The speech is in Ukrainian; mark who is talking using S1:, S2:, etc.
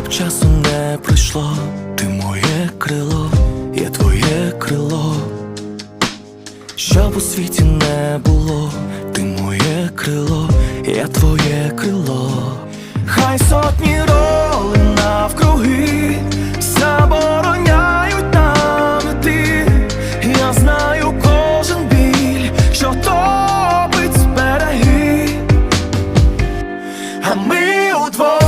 S1: б часу не прийшло, ти моє крило, я твоє крило, Щоб у світі не було, ти моє крило, я твоє крило, хай сотні роли навкруги забороняють нам іти. Я знаю кожен біль, що тобить береги,
S2: а ми удвох.